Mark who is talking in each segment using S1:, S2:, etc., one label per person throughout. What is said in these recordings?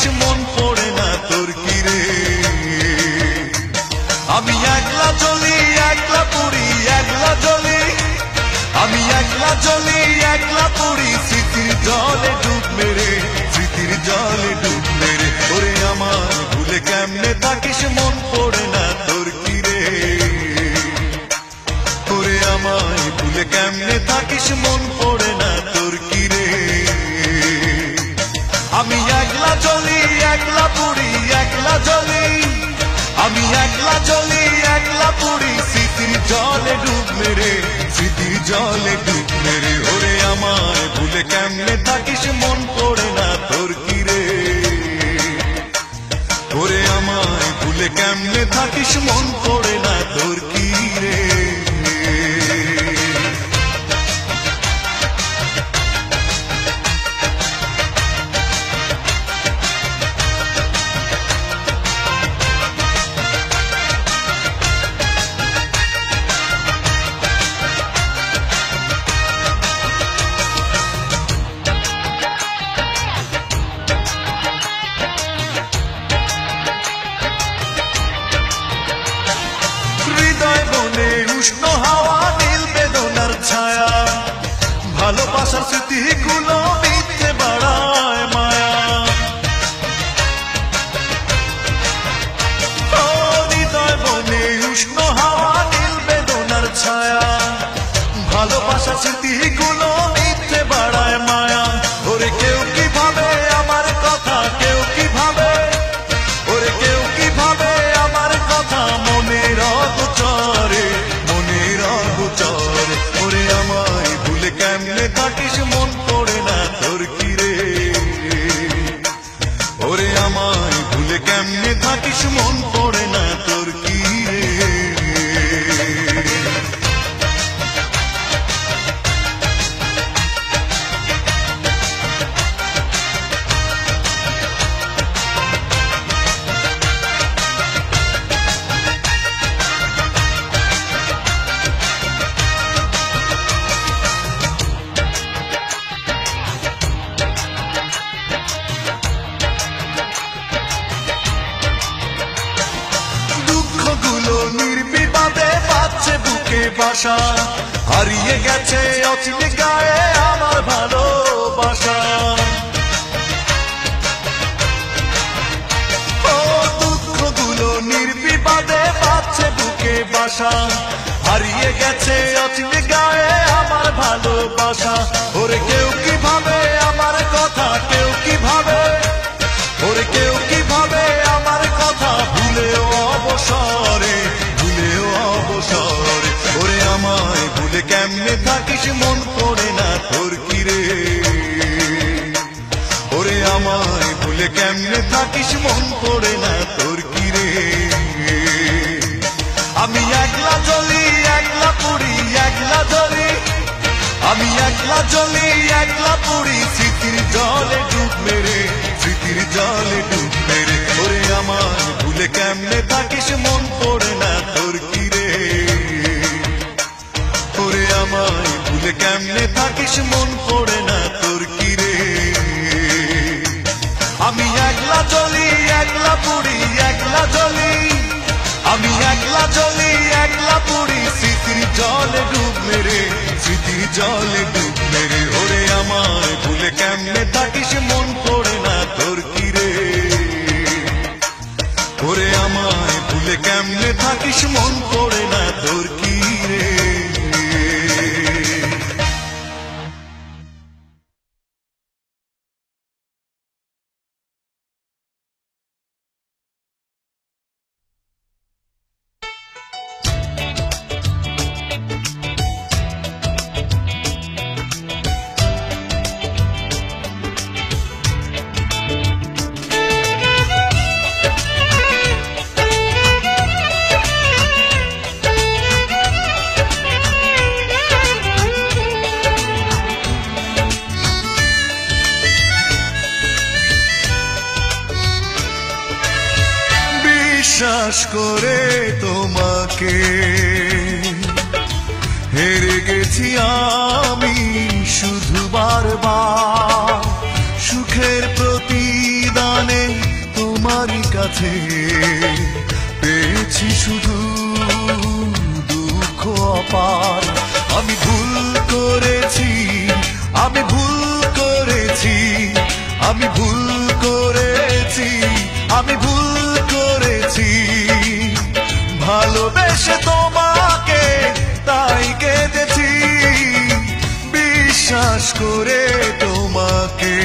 S1: কেমনে থাকিস মন জলে ডুব মেরে, স্মৃতি জলে ডুব মেরে, ওরে আমায় ভুলে কেমনে থাকিস মন পড়ে না তোর কিরে? ওরে আমায় ভুলে কেমনে থাকিস মন বুকে বাসা হারিয়ে গেছে অচিন গায়ে আমার ভালোবাসা। হারিয়ে গেছে অচিন গায়ে আমার ভালোবাসা। ওরে কেউ কি ভাবে আমার কথা? কেউ কি ভাবে? ওরে কেউ কি ভাবে আমার কথা? ভুলেও অবসরে। ভুলে কেমনে থাকিস মন পড়ে না তোর কিরে ওরে আমায় ভুলে কেমনে থাকিস মন পড়ে না তোর কিরে আমি একলা চলি, একলা পড়ি, একলা চলি আমি একলা চলি, একলা পড়ি, স্মৃতির জলে ডুব মেরে, স্মৃতির জলে ডুব মেরে। ওরে আমার ভুলে কেমনে থাকিস মন পড়ে না তোর কেমনে মন পড়ে না তোর কিরে। আমি একলা চলি, একলা পড়ি, একলা চলি। আমি একলা চলি, একলা পড়ি, স্মৃতির জলে ডুব মেরে স্মৃতির জলে ডুব মেরে ওরে আমায় ভুলে কেমনে থাকিস মন পড়ে না তোর কিরে। ওরে আমায় ভুলে কেমনে থাকিস মন পড়ে সুখের প্রতিদানে তোমারই কাছে পেয়েছি শুধু দুঃখ অপার। আমি ভুল করেছি, আমি ভুল করেছি, আমি ভুল করেছি, আমি ভুল করেছি। ভালোবেসে তোমাকে তাই কেঁদেছি। বিশ্বাস করে তোমাকে।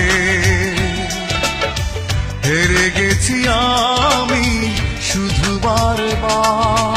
S1: হেরে গেছি আমি শুধু বারবার।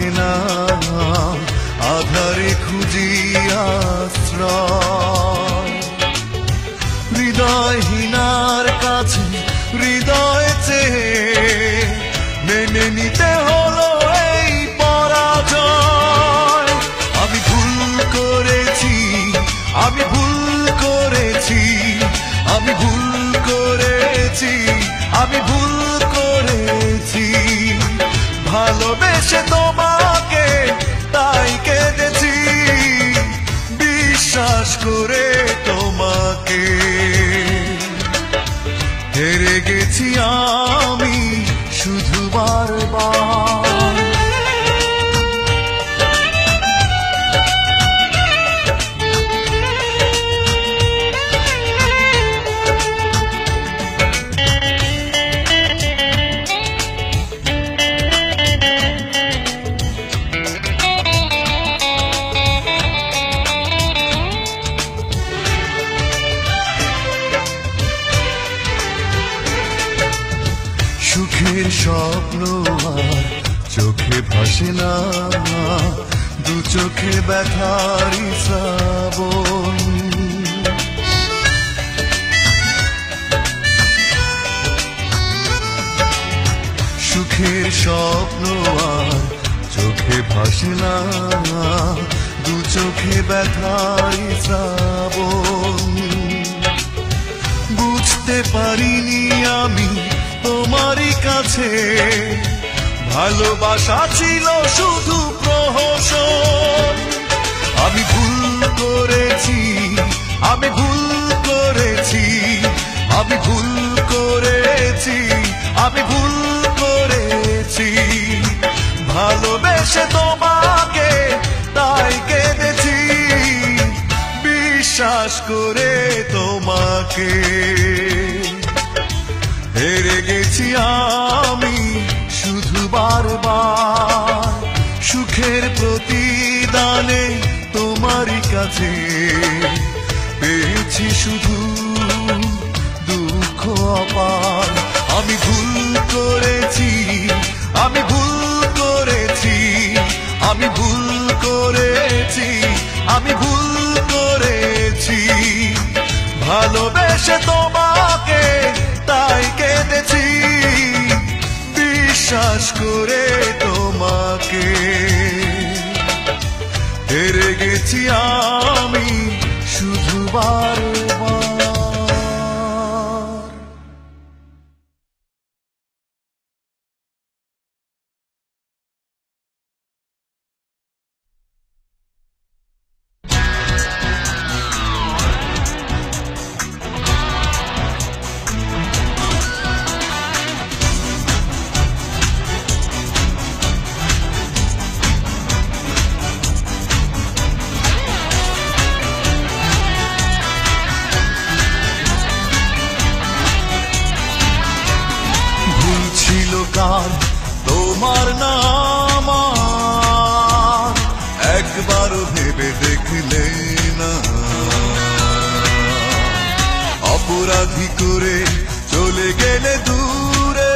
S1: ভালো না আধারে খুঁজি আশ্রয়। স্বপ্ন আর চোখে ভাসে না। দু চোখে ব্যথারি শ্রাবণ সুখের স্বপ্ন আর চোখে ভাসে না। দু চোখে ব্যথারি শ্রাবণ বুঝতে পারিনি আমি তোমারই কাছে। ভালোবাসা ছিল শুধু প্রহসন। আমি ভুল করেছি, আমি ভুল করেছি, আমি ভুল করেছি, আমি ভুল করেছি। ভালোবেসে তোমাকে তাই কেঁদেছি। বিশ্বাস করে তোমাকে। হেরে গেছি আমি শুধু বারবার। সুখের প্রতিদানে তোমারই কাছে পেয়েছি শুধু দুঃখ অপার। আমি ভুল করেছি, আমি ভুল করেছি, আমি ভুল করেছি, আমি ভুল করেছি। ভালোবেসে তোমাকে তাই কেঁদেছি। বিশ্বাস করে তোমাকে। হেরে গেছি আমি শুধু বারবার। অপরাধী করে চলে গেলে দূরে।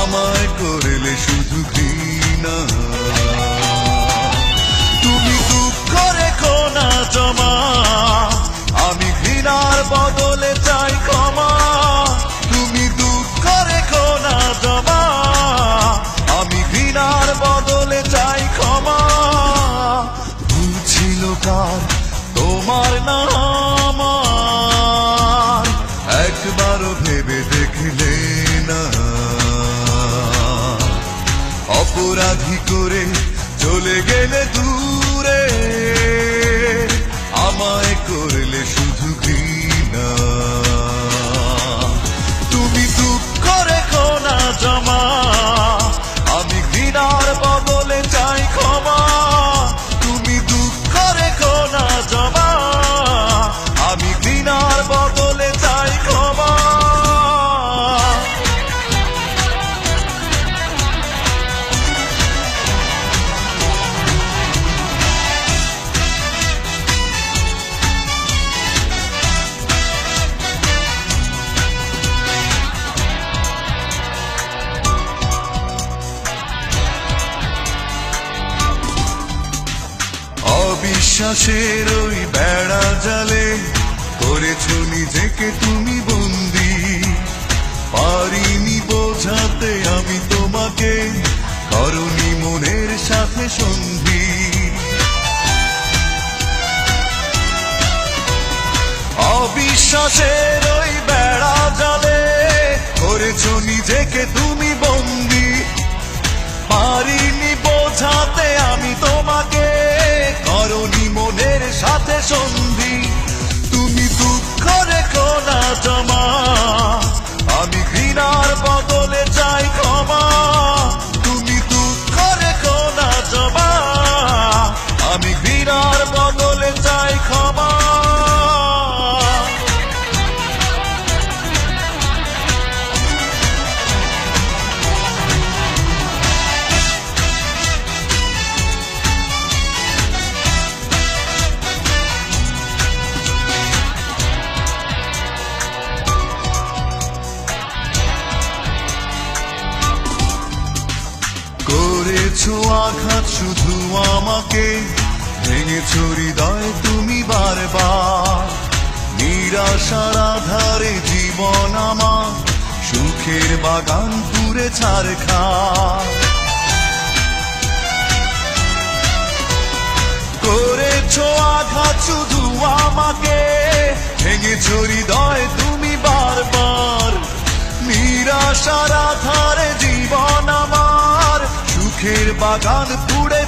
S1: আমায় করলে শুধু ঘৃণা। অপরাধী করে চলে গেলে দূরে। অবিশ্বাসের ওই বেড়া জালে করেছ নিজেকে তুমি বন্দি। পারিনি বোঝাতে আমি তোমাকে, করনি মনের সাথে সন্ধি। অবিশ্বাসের ওই বেড়া জালে করেছ নিজেকে তুমি বন্দি। পারিনি বোঝাতে সন্ধি তুমি দুঃখ রেখো না জমা। আমি ঘৃণার বদলে চাই ক্ষমা। শুধু আমাকে ভেঙেছ হৃদয় তুমি বারবার। নিরাশার আধারে জীবন আমার, সুখের বাগান পুরে ছাড় খা করেছ আঘাত শুধু আমাকে, ভেঙেছ হৃদয় তুমি বারবার। নিরাশার আধারে বাগান পুড়ে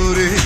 S1: করে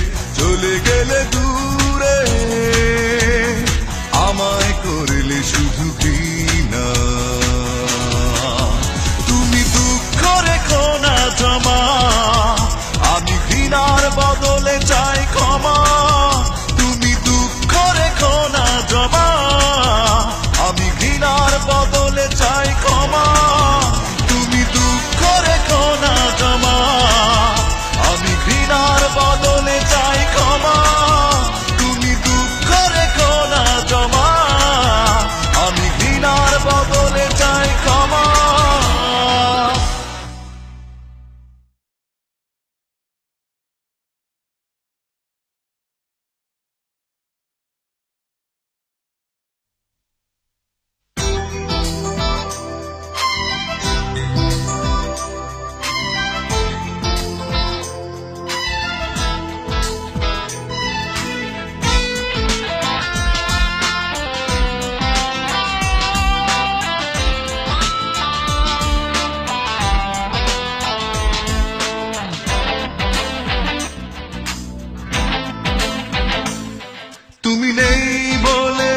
S1: বলে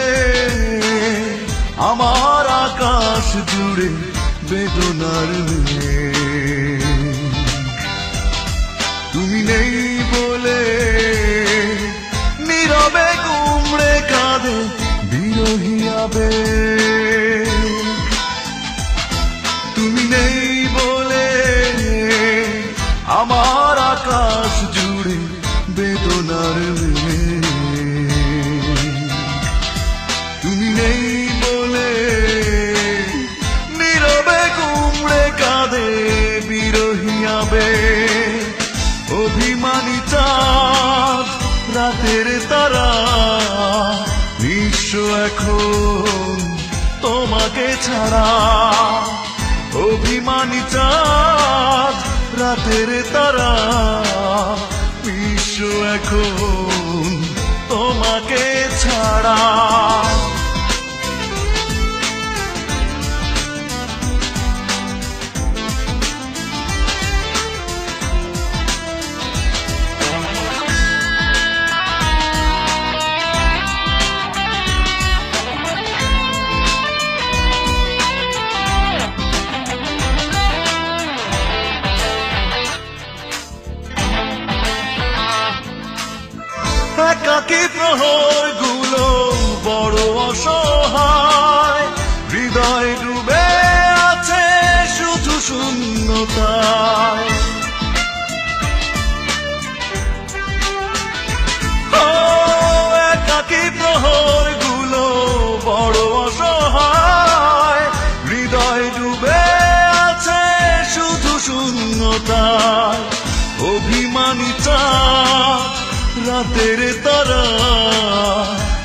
S1: আমার আকাশ জুড়ে বেদনার মেয়ে বিরহিয়াবে অভিমানী চাঁদ, রাতের তারা, বিশ্ব এখন তোমাকে ছাড়া। অভিমানী চাঁদ, রাতের তারা, বিশ্ব এখন তোমাকে ছাড়া। শুধু শূন্যতায় অভিমানী চাঁদ রাতের তারা,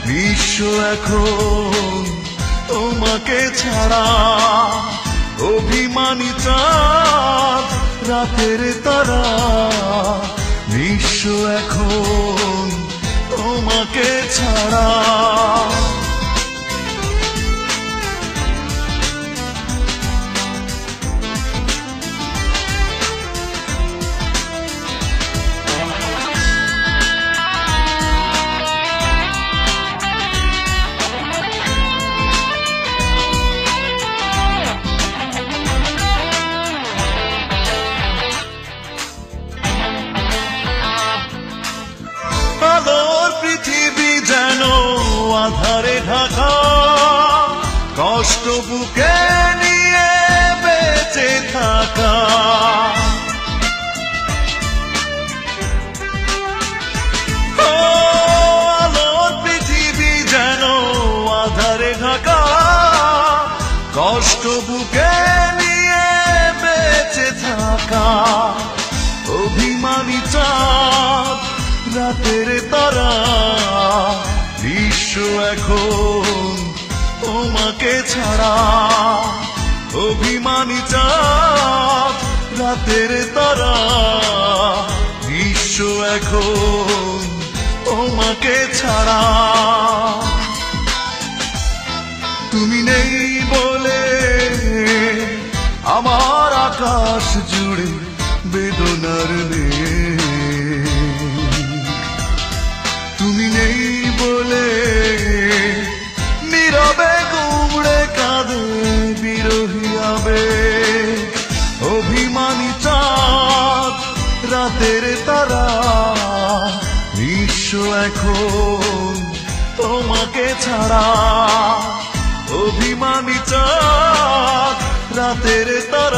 S1: বিশ্ব এখন তোমাকে ছাড়া অভিমানী চাঁদ রাতের তারা, বিশ্ব এখন তোমাকে ছাড়া। কষ্ট বুকে নিয়ে বেঁচে থাকা। পৃথিবী যেন আধারে ঢাকা। কষ্ট বুকে নিয়ে বেঁচে থাকা। অভিমানী চাঁদ, রাতের তারা, বিশ্ব এখন তোমাকে ছাড়া অভিমানী চাঁদ রাতের তারা বিশ্ব এখন তোমাকে ছাড়া। ছাড়া অভিমানী চাঁদ রাতের তারা